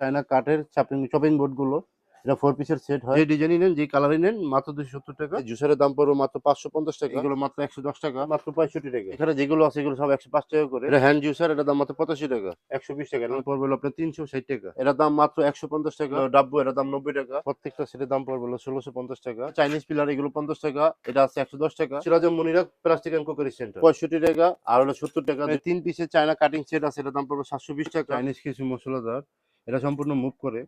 China কাঠের shopping shopping বোর্ডগুলো এটা ফোর পিসের সেট হয়। যে ডিজাইনই নেন যে কালারই নেন মাত্র দুশো সত্তর টাকা। জুসারের দাম পড়বে মাত্র পাঁচশো পঞ্চাশ টাকা। এগুলো মাত্র একশো দশ টাকা। মাত্র পঁয়ষট্টি টাকা। এখানে যেগুলো আছে এগুলো সব একশো পাঁচ টাকা করে। এটা হ্যান্ড জুসার এটা দাম মাত্র পঁচাশি টাকা। একশো বিশ টাকা। এর পড়বে আপনার তিনশো ষাট টাকা। এটার দাম মাত্র একশো পঞ্চাশ টাকা। ডাব্বু এটার দাম নব্বই টাকা। প্রত্যেকটা সেটের দাম পড়বে ষোলোশো পঞ্চাশ টাকা। চাইনিজ পিলার এগুলো পঞ্চাশ টাকা। এটা আছে একশো দশ টাকা। Sirajam Monira plastic and crockery centre পঁয়ষট্টি টাকা আর হলো সত্তর টাকা। তিন পিসের চায়না কাটিং সেট আছে এটার দাম পড়বে সাতশো বিশ টাকা। চাইনিজ কিছু মশলাদার। এটা সম্পূর্ণ মুভ করে।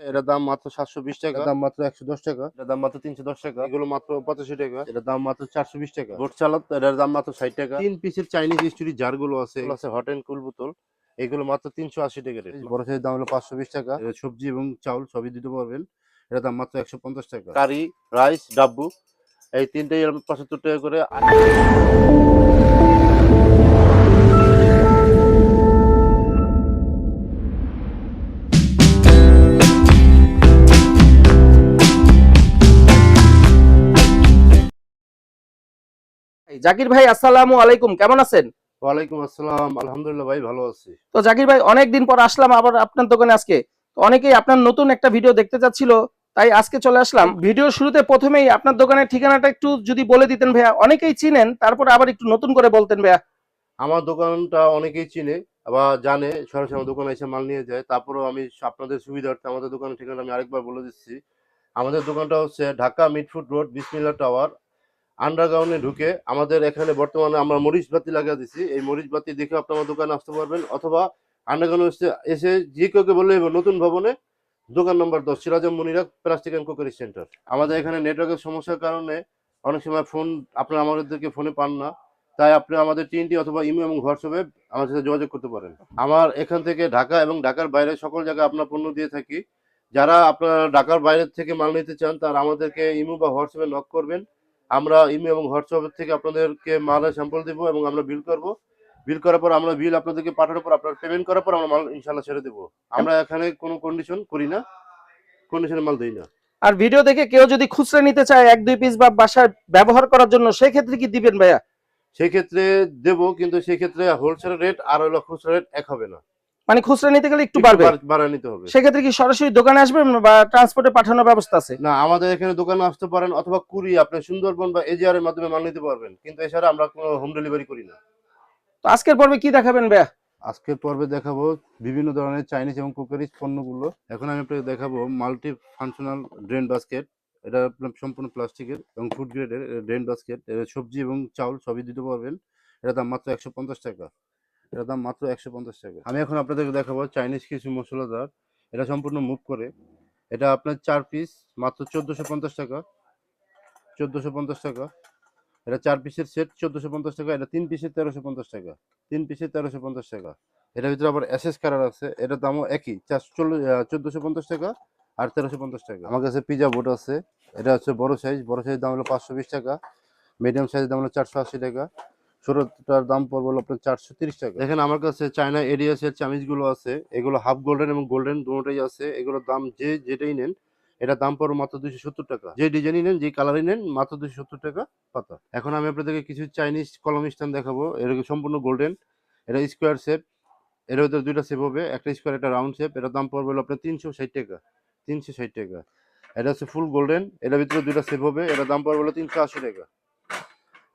এটার দাম মাত্র সাতশো বিশ টাকা। দাম মাত্র একশো দশ টাকা। এটার দাম মাত্র তিনশো দশ টাকা। এগুলো মাত্র পঁচাশি টাকা। এটার দাম মাত্র চারশো বিশ টাকা। বোট চালাত এটার দাম মাত্র ষাট টাকা। তিন পিসের চাইনিজ স্টোরি জারগুলো আছে। এগুলো আছে হট অ্যান্ড কুল বোতল। এগুলো মাত্র তিনশো আশি টাকা রেট বড় সাইজের দাম হলো পাঁচশো বিশ টাকা। সবজি এবং চাউল সবই দিতে পারবেন। এটার দাম মাত্র একশো পঞ্চাশ টাকা। কারি রাইস ডাব্বু এই তিনটেই পঁচাত্তর টাকা করে। জাকির ভাই আসসালামু আলাইকুম। কেমন আছেন? ওয়ালাইকুম আসসালাম। আলহামদুলিল্লাহ ভাই ভালো আছি। তো জাকির ভাই অনেকদিন পর আসলাম আবার আপনার দোকানে আজকে। অনেকেই আপনার নতুন একটা ভিডিও দেখতে চাচ্ছিল তাই আজকে চলে আসলাম। ভিডিও শুরুতে প্রথমেই আপনার দোকানের ঠিকানাটা একটু যদি বলে দিতেন ভাইয়া অনেকেই চিনেন তারপর আবার একটু নতুন করে বলতেন ভাইয়া। আমার দোকানটা অনেকেই চিনে আবার জানে সরাসরি আমার দোকানে এসে মাল নিয়ে যায়। তারপরেও আমি আপনাদের সুবিধার্থে আমাদের দোকানের ঠিকানা আমি আরেকবার বলে দিচ্ছি। আমাদের দোকানটা হচ্ছে Dhaka Mitford road Bismillah tower. আন্ডারগ্রাউন্ডে ঢুকে আমাদের এখানে বর্তমানে আমরা মরিচ বাতি লাগিয়ে দিছি। এই মরিচ বাতি দেখে আপনি আমার দোকানে আসতে পারবেন অথবা আন্ডারগ্রাউন্ডে এসে এসে যে কেউকে বললে নতুন ভবনে, দোকান নম্বর দশ, Sirajam Monira plastic and crockery centre. আমাদের এখানে নেটওয়ার্কের সমস্যার কারণে অনেক সময় ফোন আপনারা আমাদেরকে ফোনে পান না। তাই আপনি আমাদের টিনটি অথবা ইমো এবং হোয়াটসঅ্যাপে আমার সাথে যোগাযোগ করতে পারেন। আমার এখান থেকে ঢাকা এবং ঢাকার বাইরে সকল জায়গায় আপনার পণ্য দিয়ে থাকি। যারা আপনারা ঢাকার বাইরে থেকে মাল নিতে চান, তারা আমাদেরকে ইমো বা হোয়াটসঅ্যাপে নক করবেন। আমরা ইমো এবং হোয়াটসঅ্যাপ থেকে আপনাদেরকে মালের স্যাম্পল দেবো এবং আমরা বিল করব। বিল করার পর আমরা বিল আপনাদেরকে পাঠানোর পর আপনার পেমেন্ট করার পর আমরা মাল ইনশাল্লাহ ছেড়ে দেবো। আমরা এখানে কোনো কন্ডিশন করি না। কন্ডিশনে মাল দিই না। আর ভিডিও দেখে কেউ যদি খুচরা নিতে চায় এক দুই পিস বা বাসায় ব্যবহার করার জন্য সেক্ষেত্রে কি দিবেন ভাইয়া? সেই ক্ষেত্রে দেবো কিন্তু সেই ক্ষেত্রে হোলসেল রেট আর হলো খুচরা রেট এক হবে না। মানে খুচরা নিতে গেলে একটু বাড়বে। বাড়- নিতে হবে। সেক্ষেত্রে কি সরাসরি দোকানে আসবেন বা ট্রান্সপোর্টে পাঠানোর ব্যবস্থা আছে? না আমাদের এখানে দোকানে আসতে পারেন অথবা কুরি আপনি সুন্দরবন বা এজিআর এর মাধ্যমে মাল নিতে পারবেন। কিন্তু এছাড়া আমরা কোনো হোম ডেলিভারি করি না। তো আজকের পর্বে কি দেখাবেন ভাইয়া? আজকের পর্বে দেখাবো বিভিন্ন ধরনের চাইনিজ এবং কুকারিজ পণ্যগুলো। এখন আমি আপনাকে দেখাবো মাল্টি ফাংশনাল ড্রেন বাস্কেট এটা আপনার সম্পূর্ণ প্লাস্টিকের এবং ফুড গ্রেডের ড্রেন বাস্কেট সবজি এবং চাউল সবই দিতে পারবেন। এটা দাম মাত্র একশো পঞ্চাশ টাকা। এটার দাম মাত্র একশো পঞ্চাশ টাকা। আমি এখন আপনাদেরকে দেখাবো চাইনিজ কিছু মশলাদার। এটা সম্পূর্ণ মুভ করে। এটা আপনার চার পিস মাত্র চোদ্দোশো পঞ্চাশ টাকা। চোদ্দোশো পঞ্চাশ টাকা। এটা চার পিসের সেট চোদ্দোশো পঞ্চাশ টাকা। এটা তিন পিসের তেরোশো পঞ্চাশ টাকা। তিন পিসের তেরোশো পঞ্চাশ টাকা। এটার ভিতরে আবার এসএস কালার আছে। এটার দামও একই। চার চোদ্দোশো পঞ্চাশ টাকা আর তেরোশো পঞ্চাশ টাকা। আমার কাছে পিজা বোর্ড আছে। এটা হচ্ছে বড় সাইজ বড় সাইজ দাম হলো পাঁচশো বিশ টাকা। মিডিয়াম সাইজের দাম হলো চারশো আশি টাকা। ছোটটার দাম পড়বে আপনার চারশো তিরিশ টাকা। দেখেন আমার কাছে চায়না এডিয়াসের চামিজগুলো আছে, এগুলো হাফ গোল্ডেন এবং গোল্ডেন দুটোই আছে। এগুলোর দাম যে যেটাই নেন এটার দাম পড়বে মাত্র দুশো সত্তর টাকা। যে ডিজাইনই নেন, যে কালারই নেন, মাত্র দুশো সত্তর টাকা পাতা। এখন আমি আপনাদেরকে কিছু চাইনিজ কলম স্ট্যান্ড দেখাবো। এরকম সম্পূর্ণ গোল্ডেন এটা স্কোয়ার শেপ এর ভিতরে দুইটা শেপ হবে, একটা স্কোয়ার একটা রাউন্ড শেপ এটার দাম পড়বে আপনার তিনশো ষাট টাকা, তিনশো ষাট টাকা। এটা হচ্ছে ফুল গোল্ডেন এটার ভিতরে দুইটা শেপ হবে, এটার দাম পড়বে তিনশো টাকা।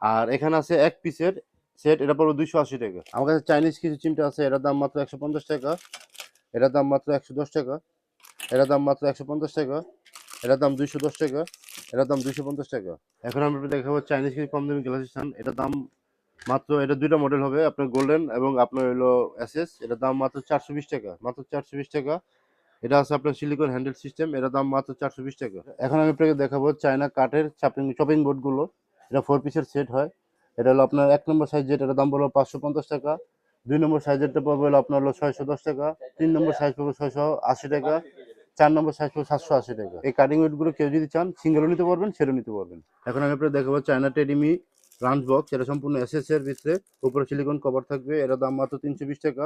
আর এখানে আছে এক পিসের সেট, এটা পড়বে দুইশো আশি টাকা। আমার কাছে চাইনিজ কিছু চিমটা আছে, এটার দাম মাত্র একশো পঞ্চাশ টাকা। এটার দাম মাত্র একশো দশ টাকা। এটার দাম মাত্র একশো পঞ্চাশ টাকা। এটার দাম দুইশো দশ টাকা। এটার দাম দুইশো পঞ্চাশ টাকা। এখন আমরা দেখাবো চাইনিজ কিছু কম দামি গ্লাস স্ট্যান্ড এটার দাম মাত্র, এটা দুইটা মডেল হবে, আপনার গোল্ডেন এবং আপনার হলো এসএস এটার দাম মাত্র চারশো বিশ টাকা, মাত্র চারশো বিশ টাকা। এটা আছে আপনার সিলিকন হ্যান্ডেল সিস্টেম, এটার দাম মাত্র চারশো বিশ টাকা। এখন আমি আপনাকে দেখাবো চায়না কাঠের শপিং শপিং বোর্ডগুলো এটা ফোর পিসের সেট হয়। এটা হলো আপনার এক নম্বর সাইজ যেটা দাম পড়ল পাঁচশো পঞ্চাশ টাকা। দুই নম্বর সাইজেরটা পড়বে হলো আপনার হলো ছয়শো দশ টাকা। তিন নম্বর সাইজ পড়বে ছয়শো আশি টাকা। চার নম্বর সাইজ পড়বে সাতশো আশি টাকা। এই কাটিং ওয়েটগুলো কেউ যদি চান সিঙ্গেলও নিতে পারবেন সেটাও নিতে পারবেন। এখন আমি আপনাকে দেখাবো চায়না টেডিমি লাঞ্চ বক্স এটা সম্পূর্ণ এসএস এর ভিতরে উপরে সিলিকন কভার থাকবে। এটার দাম মাত্র তিনশো বিশ টাকা।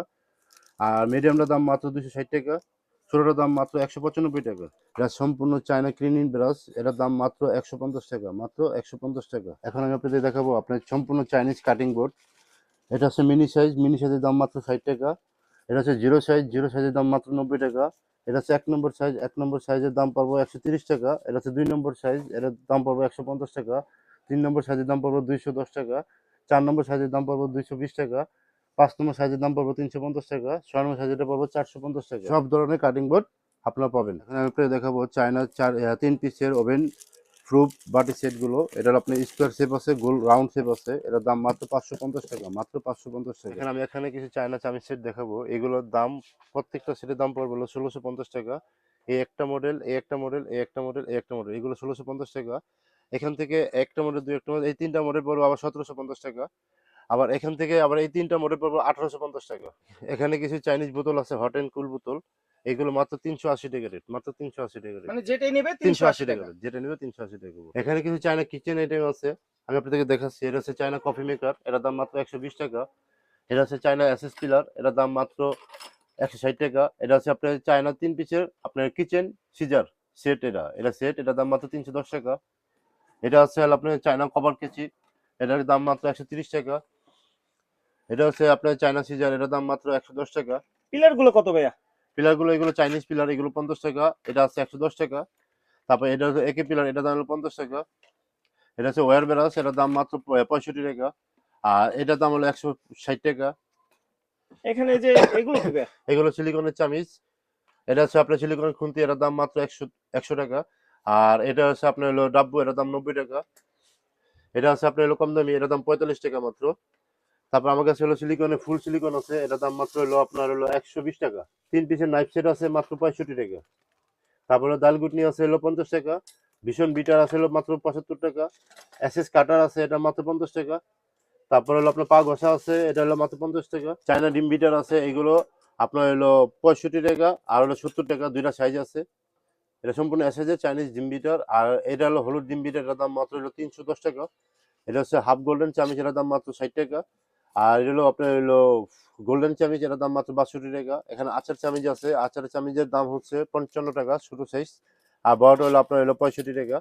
আর মিডিয়ামটার দাম মাত্র দুশো ষাট টাকা। ছোটোটার দাম মাত্র একশো পঁচানব্বই টাকা। এটা সম্পূর্ণ চায়না ক্লিনিং ব্রাশ এটার দাম মাত্র একশো পঞ্চাশ টাকা, মাত্র একশো পঞ্চাশ টাকা। এখন আমি আপনাদের দেখাবো আপনার সম্পূর্ণ চাইনিজ কাটিং বোর্ড এটা হচ্ছে মিনি সাইজ মিনি সাইজের দাম মাত্র ষাট টাকা। এটা হচ্ছে জিরো সাইজ জিরো সাইজের দাম মাত্র নব্বই টাকা। এটা হচ্ছে এক নম্বর সাইজ এক নম্বর সাইজের দাম পড়ব একশো তিরিশ টাকা। এটা হচ্ছে দুই নম্বর সাইজ এটার দাম পড়ব একশো পঞ্চাশ টাকা। তিন নম্বর সাইজের দাম পড়ব দুইশো দশ টাকা। চার নম্বর সাইজের দাম পড়ব দুইশো বিশ টাকা। পাঁচ নম্বর সাইজের দাম পড়ব তিনশো পঞ্চাশ টাকা ছয় নম্বর সাইজের পড়ব চারশো পঞ্চাশ টাকা। সব ধরনের কাটিং বোর্ড আপনারা পাবেন। এখানে আমি আপনাকে দেখাবো চায়না চার তিন পিসের ওভেন প্রুফ বাটি সেটগুলো। এটার আপনি স্কোয়ার শেপ আছে গোল রাউন্ড শেপ আছে। এটার দাম মাত্র পাঁচশো পঞ্চাশ টাকা মাত্র পাঁচশো পঞ্চাশ টাকা। এখানে আমি এখানে কিছু চায়না চামিচ সেট দেখাবো। এগুলোর দাম প্রত্যেকটা সেটের দাম পড়বে হলো ষোলোশো পঞ্চাশ টাকা। এই একটা মডেল এই একটা মডেল এই একটা মডেল এই একটা মডেল এগুলো ষোলোশো পঞ্চাশ টাকা। এখান থেকে একটা মডেল দুই একটা মডেল এই তিনটা মডেল পড়বে আবার সতেরোশো পঞ্চাশ টাকা। আবার এখান থেকে আবার এই তিনটা মডেল পড়বে আঠারোশো পঞ্চাশ টাকা। এখানে কিছু চাইনিজ বোতল আছে হট অ্যান্ড কুল বোতল। এগুলো মাত্র তিনশো আশি টাকা রেট মাত্র তিনশো আশি টাকা রেট মানে যেটাই নেবে তিনশো আশি টাকা rate, যেটা নেবে তিনশো আশি টাকা এখানে কিছু চায়না কিচেন আইটেম আছে আমি আপনাদেরকে দেখাচ্ছি। এটা হচ্ছে চায়না কফি মেকার এটার দাম মাত্র একশো বিশ টাকা। এটা হচ্ছে চায়না এসএস পিলার এটার দাম মাত্র একশো ষাট টাকা। এটা হচ্ছে আপনার চায়না তিন পিসের আপনার কিচেন সিজার সেট এটা। এটা সেট এটার দাম মাত্র তিনশো দশ টাকা। এটা হচ্ছে আপনার চায়না কভার কেচি এটার দাম মাত্র একশো তিরিশ টাকা। এটা হচ্ছে আপনার চায়না সিজার এটার দাম মাত্র একশো দশ টাকা। পিলারগুলো কত ভাইয়া? পিলারগুলো এগুলো চাইনিজ পিলার এগুলো পঞ্চাশ টাকা এটা আছে একশো দশ টাকা। তারপর এটা হচ্ছে একে পিলার এটা দাম হলো পঞ্চাশ টাকা। এটা হচ্ছে ওয়ার বেরাস এটার দাম মাত্র পঁয়ষট্টি টাকা। আর এটার দাম হলো একশো ষাট টাকা। এখানে যে এগুলো এগুলো সিলিকনের চামিচ। এটা হচ্ছে আপনার সিলিকনের খুন্তি এটার দাম মাত্র একশো একশো টাকা। আর এটা হচ্ছে আপনার হলো ডাব্বু এটার দাম নব্বই টাকা। এটা হচ্ছে আপনার হলো কম দামি এটার দাম পঁয়তাল্লিশ টাকা মাত্র। তারপর আমার কাছে হলো সিলিকনের ফুল সিলিকন আছে। এটার দাম মাত্র হলো আপনার হলো একশো বিশ টাকা। তিন পিসের নাইফ সেট আছে মাত্র পঁয়ষট্টি টাকা। তারপরে দালগুটনি আছে হলো পঞ্চাশ টাকা। ভীষণ বিটার আছে হলো মাত্র পঁচাত্তর টাকা। এসএস কাটার আছে, এটা মাত্র পঞ্চাশ টাকা। তারপর হলো আপনার পা ঘষা আছে, এটা হলো মাত্র পঞ্চাশ টাকা। চায়না ডিম বিটার আছে, এগুলো আপনার হলো পঁয়ষট্টি টাকা আর হলো সত্তর টাকা, দুইটা সাইজ আছে। এটা সম্পূর্ণ এসএসের চাইনিজ ডিম বিটার আর এটা হলো হলুদ ডিম বিটার এটার দাম মাত্র হলো তিনশো দশ টাকা। এটা হচ্ছে হাফ গোল্ডেন চামিচ এটার দাম মাত্র ষাট টাকা। আর এটা হলো আপনার হলো গোল্ডেন চামিচ এটার দাম মাত্র বাষট্টি টাকা। এখানে আচার চামিচ আছে। আচার চামিচের দাম হচ্ছে পঞ্চান্ন টাকা ছোট সাইজ আর বড়টা হলো আপনার হলো পঁয়ষট্টি টাকা।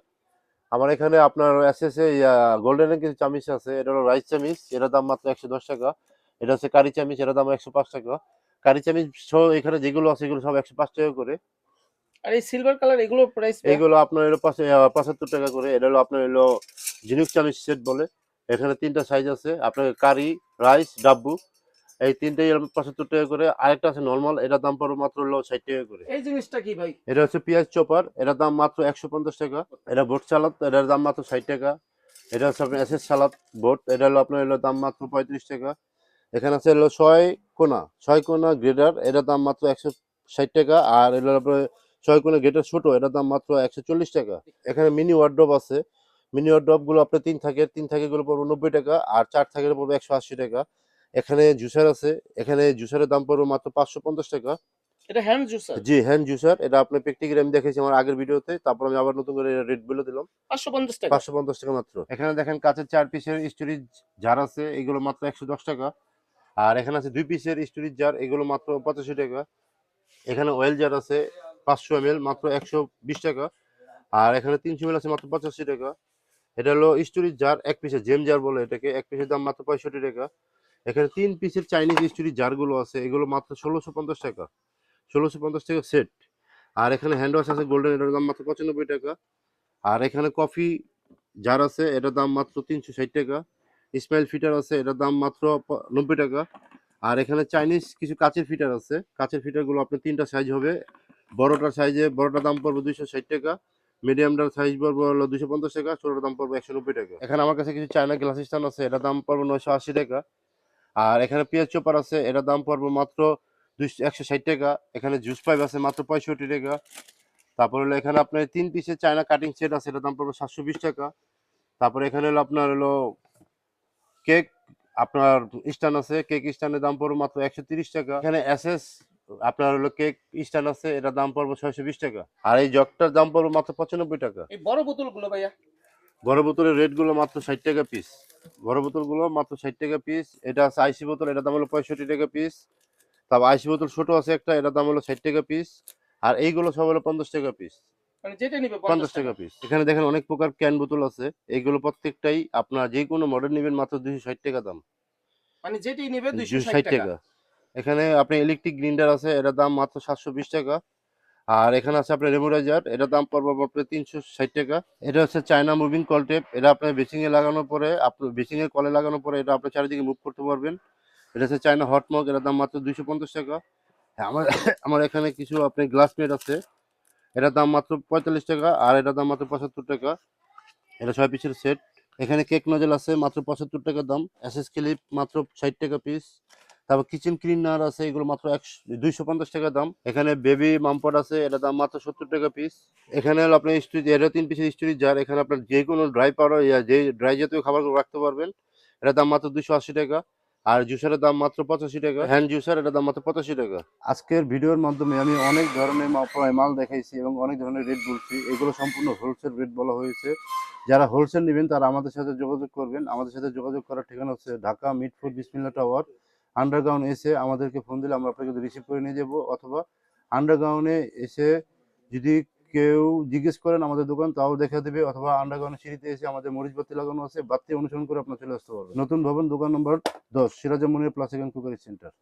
আমার এখানে আপনার এসএস এ গোল্ডেনের কিছু চামিচ আছে। এটা হলো রাইস চামিচ এটার দাম মাত্র একশো দশ টাকা। এটা হচ্ছে কারি চামিচ এটার দাম একশো পাঁচ টাকা। কারি চামিচ সহ এখানে যেগুলো আছে এগুলো সব একশো পাঁচ টাকা করে। আর এই সিলভার কালার এগুলো প্রাইস এগুলো আপনার হলো পাঁচ- পঁচাত্তর টাকা করে। এটা হলো আপনার হলো ঝিনুক চামিচ সেট বলে। এখানে তিনটা সাইজ আছে। আপনার কারি রাইস ডাব্বু এই তিনটাই পঁচাত্তর টাকা করে। আরেকটা আছে নর্মাল এটার দাম পড়বে মাত্র হলো ষাট টাকা করে। এই জিনিসটা কি ভাই? এটা হচ্ছে পেঁয়াজ চপার এটার দাম মাত্র একশো পঞ্চাশ টাকা। এটা বোট সালাদ এটার দাম মাত্র ষাট টাকা। এটা হচ্ছে আপনার এসএস সালাদ বোট এটা হলো আপনার হলো দাম মাত্র পঁয়ত্রিশ টাকা। এখানে আছে হলো ছয় কোনা ছয় কোনা গ্রেডার এটার দাম মাত্র একশো ষাট টাকা। আর এটা হলো আপনার ছয় কোনা গ্রেডার ছোট এটার দাম মাত্র একশো চল্লিশ টাকা। এখানে মিনি ওয়ার্ড্রপ আছে। মিনি ওয়ার্ড্রপগুলো আপনার তিন থাকে তিন থাকে গুলো পড়বে নব্বই টাকা আর চার থাকে পড়বে একশো আশি টাকা। এখানে জুসার আছে এখানে জুসারের দাম পড়বে মাত্র পাঁচশো পঞ্চাশ টাকা। এটা হ্যান্ড জুসার জি হ্যান্ড জুসার এটা আপনার প্র্যাকটিক্যালি আমি দেখেছি আমার আগের ভিডিওতে তারপর আমি আবার নতুন করে রেট বলে দিলাম। পাঁচশো পঞ্চাশ টাকা। পাঁচশো পঞ্চাশ টাকা মাত্র। এখানে দেখেন কাঁচের চার পিসের স্টোরেজ জার আছে এগুলো মাত্র একশো দশ টাকা। আর এখানে আছে দুই পিসের স্টোরেজ জার এগুলো মাত্র পঁচাশি টাকা। এখানে অয়েল জার আছে পাঁচশো এম মাত্র একশো বিশ টাকা। আর এখানে তিনশো এম আছে মাত্র পঁচাশি টাকা। এটা হলো স্টোরেজ জার এক পিসের জেম জার বলে এটাকে, এক পিসের দাম মাত্র পঁয়ষট্টি টাকা। এখানে তিন পিসের চাইনিজ স্টোরেজ জারগুলো আছে, এগুলো মাত্র ষোলোশো পঞ্চাশ টাকা। ষোলোশো পঞ্চাশ টাকা সেট আর এখানে হ্যান্ড ওয়াশ আছে গোল্ডেন এটার দাম মাত্র পঁচানব্বই টাকা। আর এখানে কফি জার আছে, এটার দাম মাত্র তিনশো ষাট টাকা। স্মাইল ফিটার আছে, এটার দাম মাত্র নব্বই টাকা। আর এখানে চাইনিজ কিছু কাচের ফিটার আছে। কাচের ফিটারগুলো আপনার তিনটা সাইজ হবে। বড়টার সাইজে বড়টার দাম পড়বে দুইশো ষাট টাকা। মিডিয়ামটার সাইজ পড়বে হলো দুশো পঞ্চাশ টাকা ছোটোটার দাম পড়বে একশো নব্বই টাকা। এখানে আমার কাছে কিছু চায়না গ্লাস স্ট্যান্ড আছে, এটার দাম পড়বে নয়শো আশি টাকা। আর এখানে পেঁয়াজ চোপার আছে, এটার দাম পড়বে মাত্র দুইশো, একশো ষাট টাকা। এখানে জুস পাইপ আছে, মাত্র পঁয়ষট্টি টাকা। তারপর হলো এখানে আপনার তিন পিসের চায়না কাটিং সেট আছে, এটার দাম পড়বে সাতশো বিশ টাকা। তারপরে এখানে হলো আপনার হলো কেক আপনার স্ট্যান্ড আছে কেক স্ট্যান্ডের দাম পড়বে মাত্র একশো তিরিশ টাকা। এখানে এসএস আপনার হলো কেক স্ট্যান্ড আছে এটার দাম পড়বে ছয়শো বিশ টাকা। আর এই জগটার দাম পড়বে মাত্র পঁচানব্বই টাকা। এই বড় বোতলগুলো ভাইয়া। বড় বোতলের রেটগুলো মাত্র ষাট টাকা পিস বড় বোতলগুলো মাত্র ষাট টাকা পিস এটা আছে আইসি বোতল এটার দাম হলো পঁয়ষট্টি টাকা পিস তারপর আইসি বোতল ছোট আছে একটা এটার দাম হলো ষাট টাকা পিস আর এইগুলো সব হলো পঞ্চাশ টাকা পিস মানে নিবে পঞ্চাশ টাকা পিস এখানে দেখেন অনেক প্রকার ক্যান বোতল আছে। এইগুলো প্রত্যেকটাই আপনার যে কোনো মডেল নেবেন মাত্র দুইশো ষাট টাকা দাম। মানে যেটাই নিবে দুইশো ষাট টাকা। এখানে আপনি ইলেকট্রিক গ্রিন্ডার আছে এটার দাম মাত্র সাতশো বিশ টাকা। আর এখানে আছে আপনার রেমোরাইজার এটার দাম পড়বে আপনার তিনশো ষাট টাকা। এটা হচ্ছে চায়না মুভিং কল টেপ এটা আপনার বেসিং এ লাগানোর পরে আপনার বেসিং এর কলে লাগানোর পরে এটা আপনি চারিদিকে মুভ করতে পারবেন। এটা হচ্ছে চায়না হট মগ এটার দাম মাত্র দুইশো পঞ্চাশ টাকা। হ্যাঁ, আমার আমার এখানে কিছু আপনার গ্লাস প্লেট আছে। এটার দাম মাত্র পঁয়তাল্লিশ টাকা আর এটার দাম মাত্র পঁচাত্তর টাকা। এটা ছয় পিসের সেট এখানে কেক নজেল আছে মাত্র পঁচাত্তর টাকা দাম। এসএস ক্লিপ মাত্র ষাট টাকা পিস তারপর কিচেন ক্লিনার আছে, এগুলো মাত্র একশো, দুইশো পঞ্চাশ টাকা দাম। এখানে বেবি মামপট আছে, এটা দাম মাত্র সত্তর টাকা পিস এখানে হলো আপনার স্টোরেজ এটা তিন পিসের স্টোরেজ জার এখানে আপনার যে কোনো ড্রাই পাউডার যে ড্রাই জাতীয় খাবারগুলো রাখতে পারবেন এটার দাম মাত্র দুশো আশি টাকা। আর জুসারের দাম মাত্র পঁচাশি টাকা। হ্যান্ড জুসার এটার দাম মাত্র পঁচাশি টাকা। আজকের ভিডিওর মাধ্যমে আমি অনেক ধরনের মাল দেখাইছি এবং অনেক ধরনের রেট বলছি এগুলো সম্পূর্ণ হোলসেল রেট বলা হয়েছে। যারা হোলসেল নেবেন, তারা আমাদের সাথে যোগাযোগ করবেন। আমাদের সাথে যোগাযোগ করার ঠিকানা হচ্ছে ঢাকা মিটফুড বিসমিল্লা টাওয়ার আন্ডারগ্রাউন্ড এসে আমাদেরকে ফোন দিলে আমরা আপনাকে রিসিভ করে নিয়ে যাব, অথবা আন্ডারগ্রাউন্ডে এসে যদি কেউ জিজ্ঞেস করেন আমাদের দোকান, তাও দেখা দেবে, অথবা আন্ডারগ্রাউন্ড সিঁড়িতে এসে আমাদের মরিচ বাতি লাগানো আছে, বাতি অনুসরণ করে আপনার চলে আসতে পারবেন। নতুন ভবন, দোকান নম্বর দশ সিরাজামনির প্লাস এখান কুকারি সেন্টার।